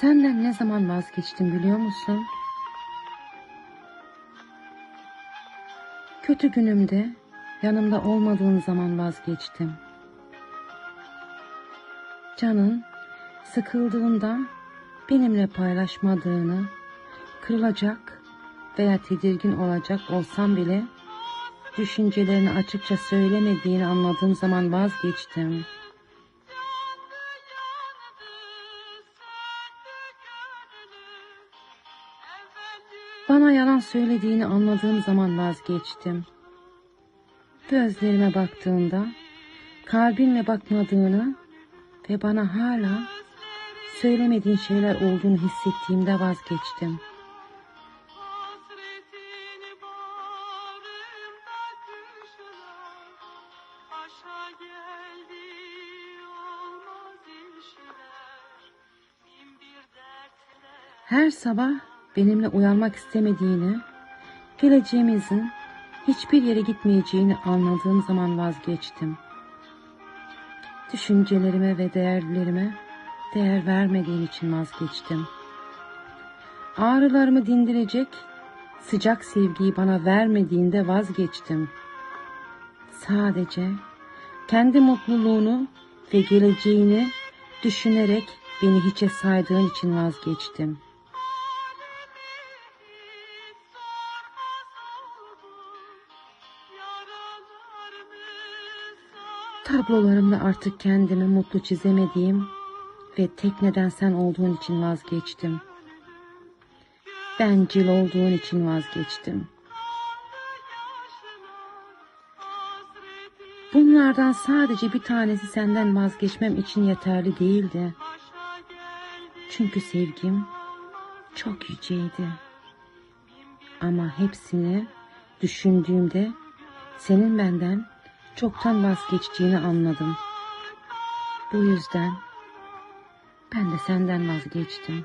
Senden ne zaman vazgeçtim biliyor musun? Kötü günümde yanımda olmadığın zaman vazgeçtim. Canın sıkıldığında benimle paylaşmadığını, kırılacak veya tedirgin olacak olsam bile düşüncelerini açıkça söylemediğini anladığım zaman vazgeçtim. Bana yalan söylediğini anladığım zaman vazgeçtim. Gözlerime baktığında kalbinle bakmadığını ve bana hala söylemediğin şeyler olduğunu hissettiğimde vazgeçtim. Her sabah benimle uyanmak istemediğini, geleceğimizin hiçbir yere gitmeyeceğini anladığım zaman vazgeçtim. Düşüncelerime ve değerlerime değer vermediğin için vazgeçtim. Ağrılarımı dindirecek sıcak sevgiyi bana vermediğinde vazgeçtim. Sadece kendi mutluluğunu ve geleceğini düşünerek beni hiçe saydığın için vazgeçtim. Tablolarımda artık kendimi mutlu çizemediğim ve tek neden sen olduğun için vazgeçtim. Bencil olduğun için vazgeçtim. Bunlardan sadece bir tanesi senden vazgeçmem için yeterli değildi. Çünkü sevgim çok yüceydi. Ama hepsini düşündüğümde senin benden çoktan vazgeçtiğini anladım. Bu yüzden ben de senden vazgeçtim.